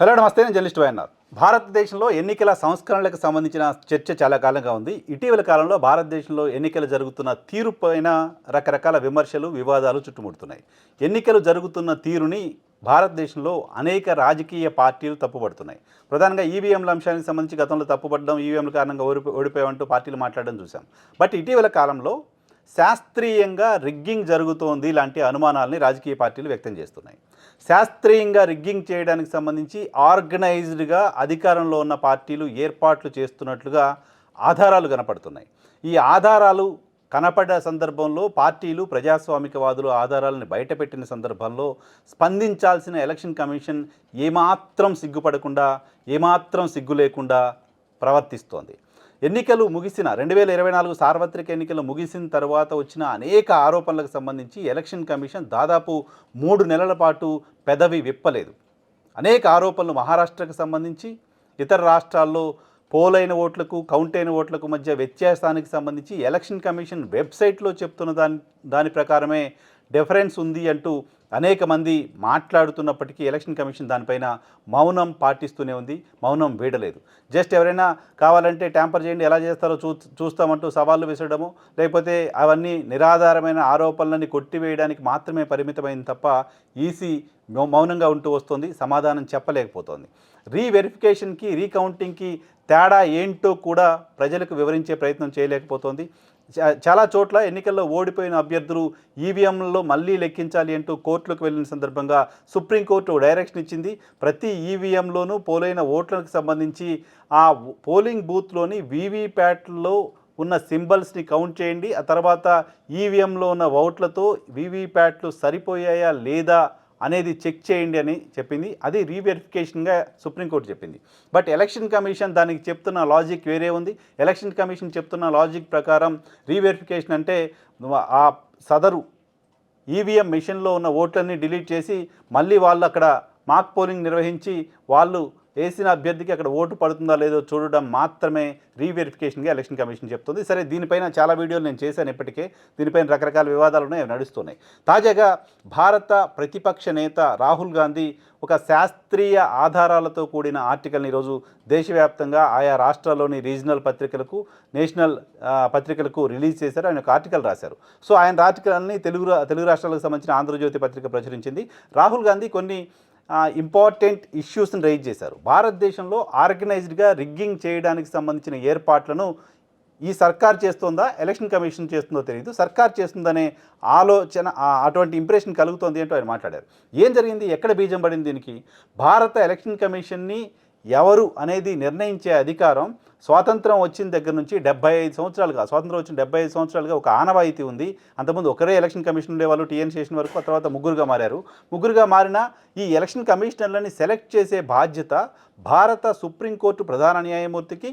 Hello నమస్తే నేను journalist YNR. భారతదేశంలో ఎన్నికల సంస్కరణలకు సంబంధించిన చర్చ చాలా కాలంగా ఉంది. ఇటీవల కాలంలో భారతదేశంలో ఎన్నికలు జరుగుతున్న తీరు పైన రకరకాల విమర్శలు వివాదాలు చుట్టుముడుతున్నాయి. ఎన్నికలు జరుగుతున్న తీరుని భారతదేశంలో అనేక రాజకీయ పార్టీలు తప్పుపడుతున్నాయి. ప్రధానంగా ఈవీఎంల అంశానికి సంబంధించి గతంలో తప్పుపడడం ఈవీఎంల కారణంగా ఓడిపో ఓడిపోయామంటూ పార్టీలు మాట్లాడడం చూసాం బట్ ఇటీవల కాలంలో శాస్త్రీయంగా రిగ్గింగ్ జరుగుతోంది లాంటి అనుమానాలని రాజకీయ పార్టీలు వ్యక్తం చేస్తున్నాయి. శాస్త్రీయంగా రిగ్గింగ్ చేయడానికి సంబంధించి ఆర్గనైజ్డ్గా అధికారంలో ఉన్న పార్టీలు ఏర్పాట్లు చేస్తున్నట్లుగా ఆధారాలు కనపడుతున్నాయి. ఈ ఆధారాలు కనపడ్డ సందర్భంలో పార్టీలు ప్రజాస్వామికవాదులు ఆధారాలను బయటపెట్టిన సందర్భంలో స్పందించాల్సిన ఎలక్షన్ కమిషన్ ఏమాత్రం సిగ్గుపడకుండా ఏమాత్రం సిగ్గు లేకుండా ప్రవర్తిస్తోంది. ఎన్నికలు ముగిసిన రెండు వేల ఇరవై నాలుగు సార్వత్రిక ఎన్నికలు ముగిసిన తర్వాత వచ్చిన అనేక ఆరోపణలకు సంబంధించి ఎలక్షన్ కమిషన్ దాదాపు మూడు నెలల పాటు పెదవి విప్పలేదు. అనేక ఆరోపణలు మహారాష్ట్రకు సంబంధించి ఇతర రాష్ట్రాల్లో పోలైన ఓట్లకు కౌంట్ అయిన ఓట్లకు మధ్య వ్యత్యాసానికి సంబంధించి ఎలక్షన్ కమిషన్ వెబ్సైట్లో చెప్తున్న దాని దాని ప్రకారమే డిఫరెన్స్ ఉంది అంటూ అనేక మంది మాట్లాడుతున్నప్పటికీ ఎలక్షన్ కమిషన్ దానిపైన మౌనం పాటిస్తూనే ఉంది. మౌనం వీడలేదు. జస్ట్ ఎవరైనా కావాలంటే ట్యాంపర్ చేయండి ఎలా చేస్తారో చూ చూస్తామంటూ సవాళ్ళు విసరడము లేకపోతే అవన్నీ నిరాధారమైన ఆరోపణలని కొట్టివేయడానికి మాత్రమే పరిమితమైంది తప్ప ఈసీ మౌనంగా ఉంటూ వస్తుంది సమాధానం చెప్పలేకపోతోంది. రీవెరిఫికేషన్కి రీకౌంటింగ్కి తేడా ఏంటో కూడా ప్రజలకు వివరించే ప్రయత్నం చేయలేకపోతోంది. చాలా చోట్ల ఎన్నికల్లో ఓడిపోయిన అభ్యర్థులు ఈవీఎంలలో మళ్ళీ లెక్కించాలి అంటూ కోర్టులకు వెళ్ళిన సందర్భంగా సుప్రీంకోర్టు డైరెక్షన్ ఇచ్చింది. ప్రతి ఈవీఎంలోనూ పోలైన ఓట్లకు సంబంధించి ఆ పోలింగ్ బూత్లోని వీవీప్యాట్లో ఉన్న సింబల్స్ని కౌంట్ చేయండి. ఆ తర్వాత ఈవీఎంలో ఉన్న ఓట్లతో వీవీప్యాట్లు సరిపోయాయా లేదా అనేది చెక్ చేయండి అని చెప్పింది. అది రీవెరిఫికేషన్గా సుప్రీంకోర్టు చెప్పింది. బట్ ఎలక్షన్ కమిషన్ దానికి చెప్తున్న లాజిక్ వేరే ఉంది. ఎలక్షన్ కమిషన్ చెప్తున్న లాజిక్ ప్రకారం రీవెరిఫికేషన్ అంటే ఆ సదరు ఈవీఎం మిషన్లో ఉన్న ఓట్లన్నీ డిలీట్ చేసి మళ్ళీ వాళ్ళు అక్కడ మాక్ పోలింగ్ నిర్వహించి వాళ్ళు వేసిన అభ్యర్థికి అక్కడ ఓటు పడుతుందా లేదో చూడడం మాత్రమే రీవెరిఫికేషన్గా ఎలక్షన్ కమిషన్ చెప్తుంది. సరే దీనిపైన చాలా వీడియోలు నేను చేశాను ఇప్పటికే. దీనిపైన రకరకాల వివాదాలు ఉన్నాయి అవి నడుస్తున్నాయి. తాజాగా భారత ప్రతిపక్ష నేత రాహుల్ గాంధీ ఒక శాస్త్రీయ ఆధారాలతో కూడిన ఆర్టికల్ని ఈరోజు దేశవ్యాప్తంగా ఆయా రాష్ట్రాల్లోని రీజనల్ పత్రికలకు నేషనల్ పత్రికలకు రిలీజ్ చేశారు. ఆయన ఒక ఆర్టికల్ రాశారు. సో ఆయన ఆర్టికల్ని తెలుగు తెలుగు రాష్ట్రాలకు సంబంధించిన ఆంధ్రజ్యోతి పత్రిక ప్రచురించింది. రాహుల్ గాంధీ కొన్ని ఇంపార్టెంట్ ఇష్యూస్ని రైజ్ చేశారు. భారతదేశంలో ఆర్గనైజ్డ్గా రిగ్గింగ్ చేయడానికి సంబంధించిన ఏర్పాట్లను ఈ సర్కార్ చేస్తుందా ఎలక్షన్ కమిషన్ చేస్తుందో తెలియదు సర్కార్ చేస్తుందనే ఆలోచన అటువంటి ఇంప్రెషన్ కలుగుతోంది అంటూ ఆయన మాట్లాడారు. ఏం జరిగింది? ఎక్కడ బీజం పడింది దీనికి? భారత ఎలక్షన్ కమిషన్ని ఎవరు అనేది నిర్ణయించే అధికారం స్వాతంత్రం వచ్చిన దగ్గర నుంచి డెబ్బై ఐదు సంవత్సరాలుగా స్వాతంత్రం వచ్చిన డెబ్బై ఐదు సంవత్సరాలుగా ఒక ఆనవాయితీ ఉంది. అంతకుముందు ఒకరే ఎలక్షన్ కమిషన్ ఉండేవాళ్ళు టీఎన్ స్టేషన్ వరకు ఆ తర్వాత ముగ్గురుగా మారారు. ముగ్గురుగా మారిన ఈ ఎలక్షన్ కమిషనర్లని సెలెక్ట్ చేసే బాధ్యత భారత సుప్రీంకోర్టు ప్రధాన న్యాయమూర్తికి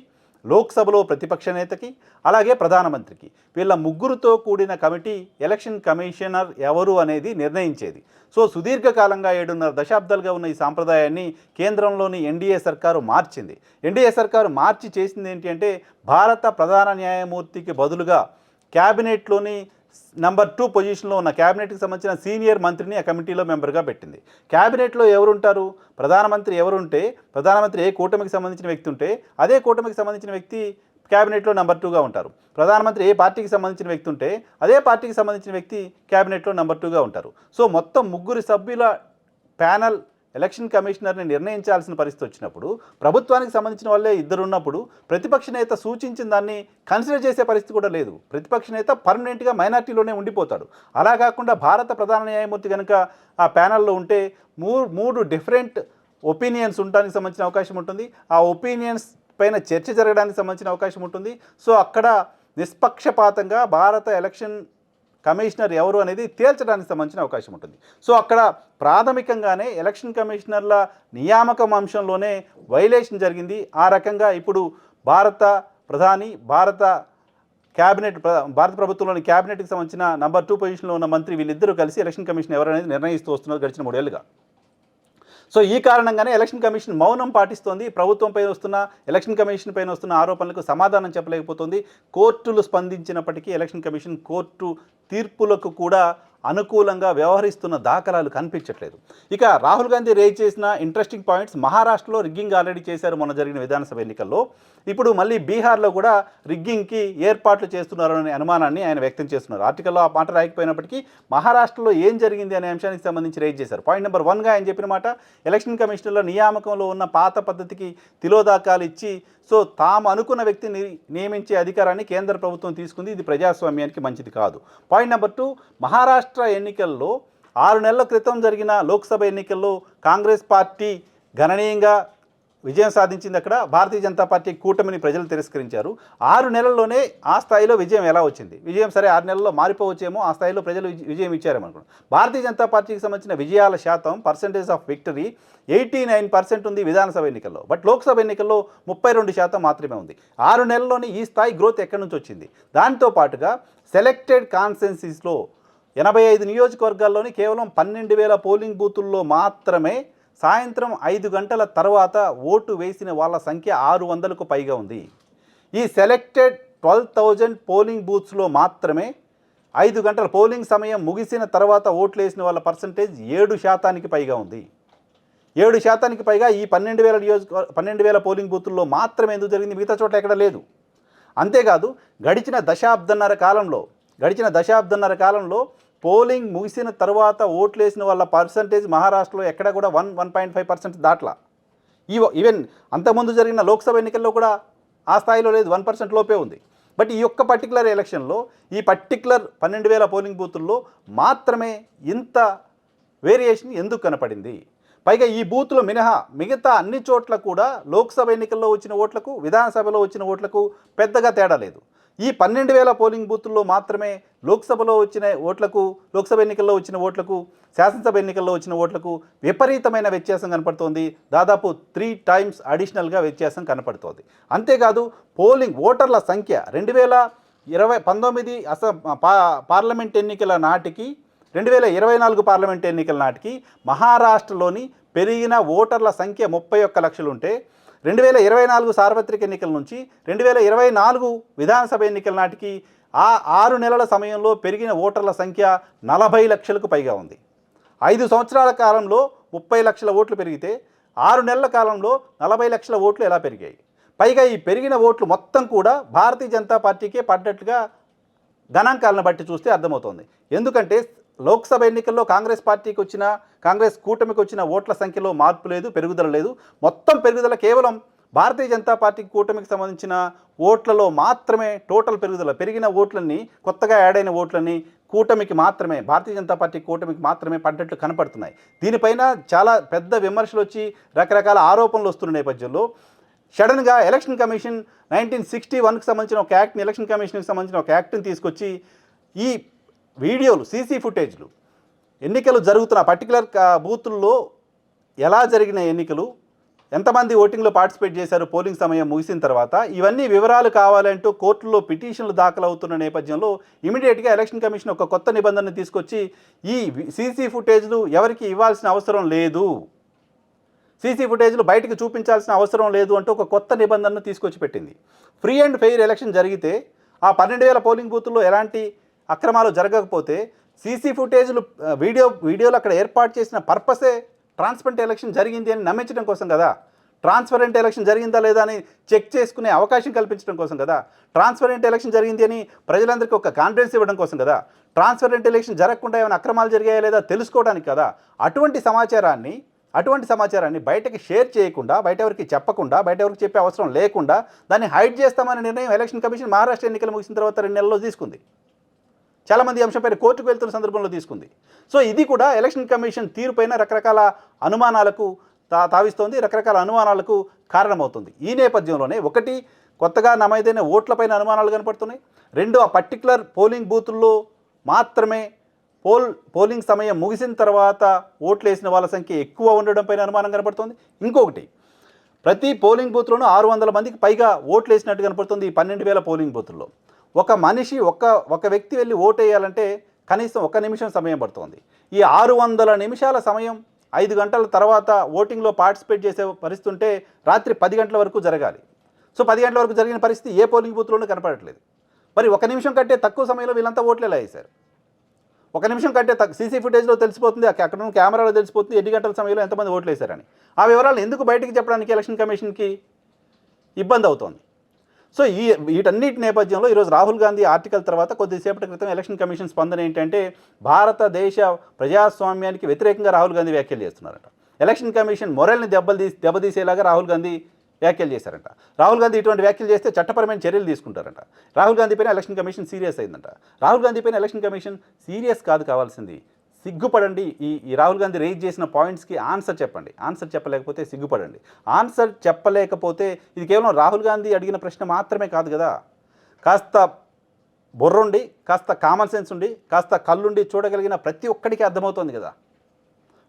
లోక్సభలో ప్రతిపక్ష నేతకి అలాగే ప్రధానమంత్రికి. వీళ్ళ ముగ్గురుతో కూడిన కమిటీ ఎలక్షన్ కమిషనర్ ఎవరు అనేది నిర్ణయించేది. సో సుదీర్ఘకాలంగా ఏడున్నర దశాబ్దాలుగా ఉన్న ఈ సాంప్రదాయాన్ని కేంద్రంలోని ఎన్డీఏ సర్కారు మార్చింది. ఎన్డీఏ సర్కారు మార్చి చేసింది ఏంటి అంటే భారత ప్రధాన న్యాయమూర్తికి బదులుగా క్యాబినెట్లోని నంబర్ టూ పొజిషన్లో ఉన్న క్యాబినెట్కి సంబంధించిన సీనియర్ మంత్రిని ఆ కమిటీలో మెంబర్గా పెట్టింది. క్యాబినెట్లో ఎవరుంటారు? ప్రధానమంత్రి ఎవరుంటే ప్రధానమంత్రి ఏ కూటమికి సంబంధించిన వ్యక్తి ఉంటే అదే కూటమికి సంబంధించిన వ్యక్తి క్యాబినెట్లో నెంబర్ టూగా ఉంటారు. ప్రధానమంత్రి ఏ పార్టీకి సంబంధించిన వ్యక్తి ఉంటే అదే పార్టీకి సంబంధించిన వ్యక్తి క్యాబినెట్లో నెంబర్ టూగా ఉంటారు. సో మొత్తం ముగ్గురు సభ్యుల ప్యానల్ ఎలక్షన్ కమిషనర్ని నిర్ణయించాల్సిన పరిస్థితి వచ్చినప్పుడు ప్రభుత్వానికి సంబంధించిన వాళ్ళే ఇద్దరు ఉన్నప్పుడు ప్రతిపక్ష నేత సూచించిన దాన్ని కన్సిడర్ చేసే పరిస్థితి కూడా లేదు. ప్రతిపక్ష నేత పర్మనెంట్గా మైనార్టీలోనే ఉండిపోతాడు. అలా కాకుండా భారత ప్రధాన న్యాయమూర్తి కనుక ఆ ప్యానల్లో ఉంటే మూ మూడు డిఫరెంట్ ఒపీనియన్స్ ఉండడానికి సంబంధించిన అవకాశం ఉంటుంది. ఆ ఒపీనియన్స్ పైన చర్చ జరగడానికి సంబంధించిన అవకాశం ఉంటుంది. సో అక్కడ నిష్పక్షపాతంగా భారత ఎలక్షన్ కమిషనర్ ఎవరు అనేది తేల్చడానికి సంబంధించిన అవకాశం ఉంటుంది. సో అక్కడ ప్రాథమికంగానే ఎలక్షన్ కమిషనర్ల నియామకం అంశంలోనే వైలేషన్ జరిగింది. ఆ రకంగా ఇప్పుడు భారత ప్రధాని భారత క్యాబినెట్ భారత ప్రభుత్వంలోని క్యాబినెట్కి సంబంధించిన నంబర్ టూ పొజిషన్లో ఉన్న మంత్రి వీళ్ళిద్దరూ కలిసి ఎలక్షన్ కమిషన్ ఎవరనేది నిర్ణయిస్తూ వస్తున్నారు గడిచిన మూడేళ్ళుగా. సో ఈ కారణంగానే ఎలక్షన్ కమిషన్ మౌనం పాటిస్తోంది. ప్రభుత్వం పైన వస్తున్న ఎలక్షన్ కమిషన్ పైన వస్తున్న ఆరోపణలకు సమాధానం చెప్పలేకపోతుంది. కోర్టులు స్పందించినప్పటికీ ఎలక్షన్ కమిషన్ కోర్టు తీర్పులకు కూడా అనుకూలంగా వ్యవహరిస్తున్న దాఖలాలు కనిపించట్లేదు. ఇక రాహుల్ గాంధీ రేజ్ చేసిన ఇంట్రెస్టింగ్ పాయింట్స్ మహారాష్ట్రలో రిగ్గింగ్ ఆల్రెడీ చేశారు మొన్న జరిగిన విధానసభ ఎన్నికల్లో. ఇప్పుడు మళ్ళీ బీహార్లో కూడా రిగ్గింగ్కి ఏర్పాట్లు చేస్తున్నారనే అనుమానాన్ని ఆయన వ్యక్తం చేస్తున్నారు. ఆర్టికల్లో ఆ మాట రాయకపోయినప్పటికీ మహారాష్ట్రలో ఏం జరిగింది అనే అంశానికి సంబంధించి రేజ్ చేశారు. పాయింట్ నెంబర్ వన్గా ఆయన చెప్పిన మాట ఎలక్షన్ కమిషన్లో నియామకంలో ఉన్న పాత పద్ధతికి తిలోదాకాలు ఇచ్చి సో తాము అనుకున్న వ్యక్తిని నియమించే అధికారాన్ని కేంద్ర ప్రభుత్వం తీసుకుంది. ఇది ప్రజాస్వామ్యానికి మంచిది కాదు. పాయింట్ నెంబర్ టూ మహారాష్ట్ర ఎన్నికల్లో ఆరు నెలల క్రితం జరిగిన లోక్సభ ఎన్నికల్లో కాంగ్రెస్ పార్టీ గణనీయంగా విజయం సాధించింది అక్కడ. భారతీయ జనతా పార్టీ కూటమిని ప్రజలు తిరస్కరించారు. ఆరు నెలల్లోనే ఆ స్థాయిలో విజయం ఎలా వచ్చింది? విజయం సరే ఆరు నెలల్లో మారిపోవచ్చేమో ఆ స్థాయిలో ప్రజలు విజ- విజయం ఇచ్చారేమనుకున్నాం భారతీయ జనతా పార్టీకి సంబంధించిన విజయాల శాతం percentage of victory eighty nine percent ఉంది విధానసభ ఎన్నికల్లో. బట్ లోక్సభ ఎన్నికల్లో ముప్పై రెండు శాతం మాత్రమే ఉంది. ఆరు నెలల్లోనే ఈ స్థాయి గ్రోత్ ఎక్కడి నుంచి వచ్చింది? దాంతో పాటుగా సెలెక్టెడ్ కాన్సెన్సీస్లో ఎనభై ఐదు నియోజకవర్గాల్లోని కేవలం పన్నెండు వేల పోలింగ్ బూతుల్లో మాత్రమే సాయంత్రం ఐదు గంటల తర్వాత ఓటు వేసిన వాళ్ళ సంఖ్య ఆరు వందలకు పైగా ఉంది. ఈ సెలెక్టెడ్ ట్వెల్వ్ థౌజండ్ పోలింగ్ బూత్స్లో మాత్రమే ఐదు గంటల పోలింగ్ సమయం ముగిసిన తర్వాత ఓట్లు వేసిన వాళ్ళ పర్సంటేజ్ ఏడు శాతానికి పైగా ఉంది. ఏడు శాతానికి పైగా ఈ పన్నెండు వేల నియోజక పన్నెండు వేల పోలింగ్ బూతుల్లో మాత్రమే ఎందుకు జరిగింది? మిగతా చోట్ల ఎక్కడ లేదు. అంతేకాదు గడిచిన దశాబ్దన్నర కాలంలో గడిచిన దశాబ్దన్నర కాలంలో పోలింగ్ ముగిసిన తర్వాత ఓట్లేసిన వాళ్ళ పర్సంటేజ్ మహారాష్ట్రలో ఎక్కడ కూడా one one point five percent దాట్లా. ఈ ఈవెన్ అంతకుముందు జరిగిన లోక్సభ ఎన్నికల్లో కూడా ఆ స్థాయిలో లేదు వన్ పర్సెంట్ లోపే ఉంది. బట్ ఈ యొక్క పర్టికులర్ ఎలక్షన్లో ఈ పర్టికులర్ పన్నెండు వేల పోలింగ్ బూతుల్లో మాత్రమే ఇంత వేరియేషన్ ఎందుకు కనపడింది? పైగా ఈ బూత్లో మినహా మిగతా అన్ని చోట్ల కూడా లోక్సభ ఎన్నికల్లో వచ్చిన ఓట్లకు విధానసభలో వచ్చిన ఓట్లకు పెద్దగా తేడా లేదు. ఈ పన్నెండు వేల పోలింగ్ బూతుల్లో మాత్రమే లోక్సభలో వచ్చిన ఓట్లకు లోక్సభ ఎన్నికల్లో వచ్చిన ఓట్లకు శాసనసభ ఎన్నికల్లో వచ్చిన ఓట్లకు విపరీతమైన వ్యత్యాసం కనపడుతోంది. దాదాపు త్రీ టైమ్స్ అడిషనల్గా వ్యత్యాసం కనపడుతోంది. అంతేకాదు పోలింగ్ ఓటర్ల సంఖ్య రెండు వేల ఇరవై పంతొమ్మిది అస పా పార్లమెంట్ ఎన్నికల నాటికి రెండు వేల ఇరవై నాలుగు పార్లమెంట్ ఎన్నికల నాటికి మహారాష్ట్రలోని పెరిగిన ఓటర్ల సంఖ్య ముప్పై ఒక్క లక్షలు ఉంటే రెండు వేల ఇరవై నాలుగు సార్వత్రిక ఎన్నికల నుంచి రెండు వేల ఇరవై నాలుగు విధానసభ ఎన్నికల నాటికి ఆ ఆరు నెలల సమయంలో పెరిగిన ఓటర్ల సంఖ్య నలభై లక్షలకు పైగా ఉంది. ఐదు సంవత్సరాల కాలంలో ముప్పై లక్షల ఓట్లు పెరిగితే ఆరు నెలల కాలంలో నలభై లక్షల ఓట్లు ఎలా పెరిగాయి? పైగా ఈ పెరిగిన ఓట్లు మొత్తం కూడా భారతీయ జనతా పార్టీకే పడ్డట్టుగా గణాంకాలను బట్టి చూస్తే అర్థమవుతోంది. ఎందుకంటే లోక్సభ ఎన్నికల్లో కాంగ్రెస్ పార్టీకి వచ్చిన కాంగ్రెస్ కూటమికి వచ్చిన ఓట్ల సంఖ్యలో మార్పు లేదు పెరుగుదల లేదు. మొత్తం పెరుగుదల కేవలం భారతీయ జనతా పార్టీ కూటమికి సంబంధించిన ఓట్లలో మాత్రమే టోటల్ పెరుగుదల. పెరిగిన ఓట్లన్నీ కొత్తగా యాడ్ అయిన ఓట్లన్నీ కూటమికి మాత్రమే భారతీయ జనతా పార్టీ కూటమికి మాత్రమే పడ్డట్లు కనపడుతున్నాయి. దీనిపైన చాలా పెద్ద విమర్శలు వచ్చి రకరకాల ఆరోపణలు వస్తున్న నేపథ్యంలో సడన్గా ఎలక్షన్ కమిషన్ నైన్టీన్ సిక్స్టీ వన్కి సంబంధించిన ఒక యాక్ట్ని ఎలక్షన్ కమిషన్కి సంబంధించిన ఒక యాక్ట్ని తీసుకొచ్చి ఈ వీడియోలు సీసీ ఫుటేజ్లు ఎన్నికలు జరుగుతున్న పర్టికులర్ బూతుల్లో ఎలా జరిగిన ఎన్నికలు ఎంతమంది ఓటింగ్లో పార్టిసిపేట్ చేశారు పోలింగ్ సమయం ముగిసిన తర్వాత ఇవన్నీ వివరాలు కావాలంటూ కోర్టులో పిటిషన్లు దాఖలవుతున్న నేపథ్యంలో ఇమీడియట్గా ఎలక్షన్ కమిషన్ ఒక కొత్త నిబంధనను తీసుకొచ్చి ఈ సీసీ ఫుటేజ్లు ఎవరికి ఇవ్వాల్సిన అవసరం లేదు. సీసీ ఫుటేజ్లు బయటకు చూపించాల్సిన అవసరం లేదు అంటూ ఒక కొత్త నిబంధనను తీసుకొచ్చి పెట్టింది. ఫ్రీ అండ్ ఫెయిర్ ఎలక్షన్ జరిగితే ఆ పన్నెండు వేల పోలింగ్ బూతుల్లో ఎలాంటి అక్రమాలు జరగకపోతే సీసీ ఫుటేజ్లు వీడియో వీడియోలు అక్కడ ఏర్పాటు చేసిన పర్పసే ట్రాన్స్పరెంట్ ఎలక్షన్ జరిగింది అని నమ్మించడం కోసం కదా? ట్రాన్స్పరెంట్ ఎలక్షన్ జరిగిందా లేదా అని చెక్ చేసుకునే అవకాశం కల్పించడం కోసం కదా? ట్రాన్స్పరెంట్ ఎలక్షన్ జరిగింది అని ప్రజలందరికీ ఒక కాన్ఫిడెన్స్ ఇవ్వడం కోసం కదా? ట్రాన్స్పరెంట్ ఎలక్షన్ జరగకుండా ఏమైనా అక్రమాలు జరిగాయా లేదా తెలుసుకోవడానికి కదా? అటువంటి సమాచారాన్ని అటువంటి సమాచారాన్ని బయటకి షేర్ చేయకుండా బయట ఎవరికి చెప్పకుండా బయట ఎవరికి చెప్పే అవసరం లేకుండా దాన్ని హైడ్ చేస్తామనే నిర్ణయం ఎలక్షన్ కమిషన్ మహారాష్ట్ర ఎన్నికలు ముగిసిన తర్వాత రెండు నెలల్లో తీసుకుంది. చాలామంది ఈ అంశంపైన కోర్టుకు వెళ్తున్న సందర్భంలో తీసుకుంది. సో ఇది కూడా ఎలక్షన్ కమిషన్ తీరుపైన రకరకాల అనుమానాలకు తా తావిస్తోంది రకరకాల అనుమానాలకు కారణమవుతుంది. ఈ నేపథ్యంలోనే ఒకటి కొత్తగా నమైదైన ఓట్లపైన అనుమానాలు కనపడుతున్నాయి. రెండు ఆ పర్టికులర్ పోలింగ్ బూతుల్లో మాత్రమే పోల్ పోలింగ్ సమయం ముగిసిన తర్వాత ఓట్లు వేసిన వాళ్ళ సంఖ్య ఎక్కువ ఉండడంపైన అనుమానం కనపడుతుంది. ఇంకొకటి ప్రతి పోలింగ్ బూత్లోనూ ఆరు వందల మందికి పైగా ఓట్లు వేసినట్టు కనపడుతుంది ఈ పన్నెండు వేల పోలింగ్ బూతుల్లో. ఒక మనిషి ఒక ఒక వ్యక్తి వెళ్ళి ఓటేయాలంటే వేయాలంటే కనీసం ఒక నిమిషం సమయం పడుతుంది. ఈ ఆరు వందల నిమిషాల సమయం ఐదు గంటల తర్వాత ఓటింగ్లో పార్టిసిపేట్ చేసే పరిస్థితి ఉంటే రాత్రి పది గంటల వరకు జరగాలి. సో పది గంటల వరకు జరిగిన పరిస్థితి ఏ పోలింగ్ బూత్లోనూ కనపడట్లేదు. మరి ఒక నిమిషం కంటే తక్కువ సమయంలో వీళ్ళంతా ఓట్లు ఎలా వేశారు? ఒక నిమిషం కంటే సీసీ ఫుటేజ్లో తెలిసిపోతుంది అక్కడ ఉన్న కెమెరాలో తెలిసిపోతుంది ఎన్ని గంటల సమయంలో ఎంతమంది ఓట్లు వేశారని ఆ వివరాలు ఎందుకు బయటికి చెప్పడానికి ఎలక్షన్ కమిషన్కి ఇబ్బంది అవుతోంది? సో ఈ వీటన్నిటి నేపథ్యంలో ఈరోజు రాహుల్ గాంధీ ఆర్టికల్ తర్వాత కొద్దిసేపటి క్రితం ఎలక్షన్ కమిషన్ స్పందన ఏంటంటే భారతదేశ ప్రజాస్వామ్యానికి వ్యతిరేకంగా రాహుల్ గాంధీ వ్యాఖ్యలు చేస్తున్నారట. ఎలక్షన్ కమిషన్ మొరల్ని దెబ్బలు తీసి దెబ్బతీసేలాగా రాహుల్ గాంధీ వ్యాఖ్యలు చేశారంట. రాహుల్ గాంధీ ఇటువంటి వ్యాఖ్యలు చేస్తే చట్టపరమైన చర్యలు తీసుకుంటారంట. రాహుల్ గాంధీ పైన ఎలక్షన్ కమిషన్ సీరియస్ అయిందంట. రాహుల్ గాంధీ పైన ఎలక్షన్ కమిషన్ సీరియస్ కాదు కావాల్సింది. సిగ్గుపడండి. ఈ రాహుల్ గాంధీ రేజ్ చేసిన పాయింట్స్కి ఆన్సర్ చెప్పండి. ఆన్సర్ చెప్పలేకపోతే సిగ్గుపడండి. ఆన్సర్ చెప్పలేకపోతే ఇది కేవలం రాహుల్ గాంధీ అడిగిన ప్రశ్న మాత్రమే కాదు కదా. కాస్త బుర్రుండి కాస్త కామన్ సెన్స్ ఉండి కాస్త కళ్ళుండి చూడగలిగిన ప్రతి ఒక్కడికి అర్థమవుతోంది కదా.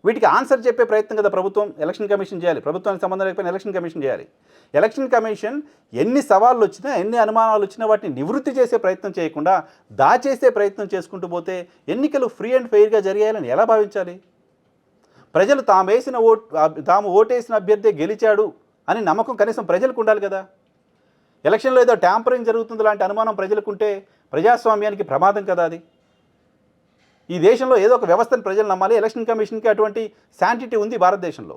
వీటికి ఆన్సర్ చెప్పే ప్రయత్నం కదా ప్రభుత్వం. ఎలక్షన్ కమిషన్ చేయాలి. ప్రభుత్వానికి సంబంధం లేకపోయినా ఎలక్షన్ కమిషన్ చేయాలి. ఎలక్షన్ కమిషన్ ఎన్ని సవాళ్ళు వచ్చినా ఎన్ని అనుమానాలు వచ్చినా వాటిని నివృత్తి చేసే ప్రయత్నం చేయకుండా దాచేసే ప్రయత్నం చేసుకుంటూ పోతే ఎన్నికలు ఫ్రీ అండ్ ఫెయిర్గా జరిగాయాలని ఎలా భావించాలి? ప్రజలు తాము వేసిన ఓట్ తాము ఓటేసిన అభ్యర్థి గెలిచాడు అని నమ్మకం కనీసం ప్రజలకు ఉండాలి కదా. ఎలక్షన్లో ఏదో ట్యాంపరింగ్ జరుగుతుంది లాంటి అనుమానం ప్రజలకు ఉంటే ప్రజాస్వామ్యానికి ప్రమాదం కదా అది. ఈ దేశంలో ఏదో ఒక వ్యవస్థను ప్రజలు నమ్మాలి ఎలక్షన్ కమిషన్కి అటువంటి శాంటిటీ ఉంది భారతదేశంలో.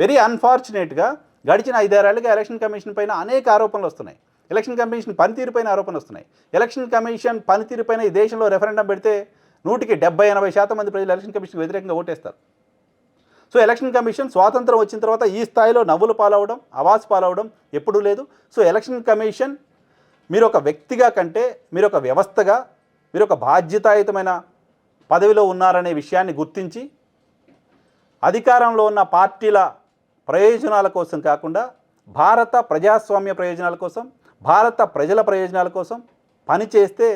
వెరీ అన్ఫార్చునేట్గా గడిచిన ఐదారేళ్ళుగా ఎలక్షన్ కమిషన్ పైన అనేక ఆరోపణలు వస్తున్నాయి. ఎలక్షన్ కమిషన్ పనితీరు పైన ఆరోపణలు వస్తున్నాయి. ఎలక్షన్ కమిషన్ పనితీరు పైన ఈ దేశంలో రెఫరెండం పెడితే నూటికి డెబ్బై ఎనభై శాతం మంది ప్రజలు ఎలక్షన్ కమిషన్ వ్యతిరేకంగా ఓటేస్తారు. సో ఎలక్షన్ కమిషన్ స్వాతంత్రం వచ్చిన తర్వాత ఈ స్థాయిలో నవ్వులు పాలవడం అవాజ్ పాలవడం ఎప్పుడూ లేదు. సో ఎలక్షన్ కమిషన్ మీరు ఒక వ్యక్తిగా కంటే మీరు ఒక వ్యవస్థగా మీరు ఒక బాధ్యతాయుతమైన పదవిలో ఉన్నారనే విషయాన్ని గుర్తించి అధికారంలో ఉన్న పార్టీల ప్రయోజనాల కోసం కాకుండా భారత ప్రజాస్వామ్య ప్రయోజనాల కోసం భారత ప్రజల ప్రయోజనాల కోసం పనిచేస్తే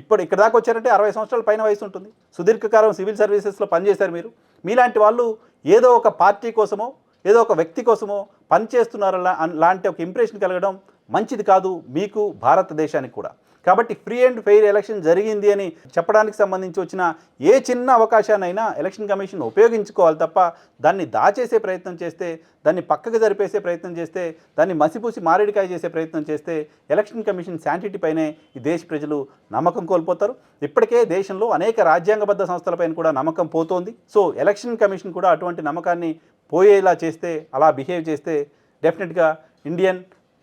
ఇప్పుడు ఇక్కడ దాకా వచ్చారంటే అరవై సంవత్సరాల పైన వయసు ఉంటుంది. సుదీర్ఘకాలం సివిల్ సర్వీసెస్లో పనిచేశారు మీరు. మీలాంటి వాళ్ళు ఏదో ఒక పార్టీ కోసమో ఏదో ఒక వ్యక్తి కోసమో పనిచేస్తున్నారు లాంటి ఒక ఇంప్రెషన్ కలగడం మంచిది కాదు మీకు భారతదేశానికి కూడా. కాబట్టి ఫ్రీ అండ్ ఫెయిర్ ఎలక్షన్ జరిగింది అని చెప్పడానికి సంబంధించి వచ్చిన ఏ చిన్న అవకాశాన్నైనా ఎలక్షన్ కమిషన్ ఉపయోగించుకోవాలి తప్ప దాన్ని దాచేసే ప్రయత్నం చేస్తే దాన్ని పక్కకు జరిపేసే ప్రయత్నం చేస్తే దాన్ని మసిపూసి మారేడికాయ చేసే ప్రయత్నం చేస్తే ఎలక్షన్ కమిషన్ శాంటిటీ పైనే ఈ దేశ ప్రజలు నమ్మకం కోల్పోతారు. ఇప్పటికే దేశంలో అనేక రాజ్యాంగబద్ధ సంస్థలపైన కూడా నమ్మకం పోతోంది. సో ఎలక్షన్ కమిషన్ కూడా అటువంటి నమ్మకాన్ని పోయేలా చేస్తే అలా బిహేవ్ చేస్తే డెఫినెట్గా ఇండియన్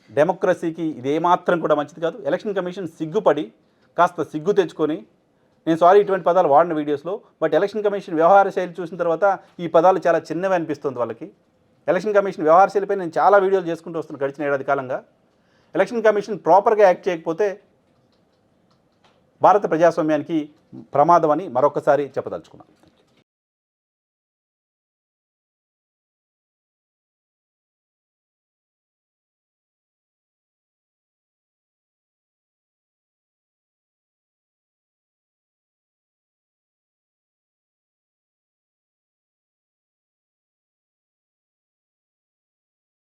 డెమోక్రసీకి ఇది ఏమాత్రం కూడా మంచిది కాదు. ఎలక్షన్ కమిషన్ సిగ్గుపడి కాస్త సిగ్గు తెచ్చుకొని నేను సారీ ఇటువంటి పదాలు వాడిన వీడియోస్లో బట్ ఎలక్షన్ కమిషన్ వ్యవహార శైలి చూసిన తర్వాత ఈ పదాలు చాలా చిన్నవి అనిపిస్తుంది వాళ్ళకి. ఎలక్షన్ కమిషన్ వ్యవహార శైలిపై నేను చాలా వీడియోలు చేసుకుంటూ వస్తున్నాను గడిచిన ఏడాది కాలంగా. ఎలక్షన్ కమిషన్ ప్రాపర్గా యాక్ట్ చేయకపోతే భారత ప్రజాస్వామ్యానికి ప్రమాదం అని మరొకసారి చెప్పదలుచుకున్నాను.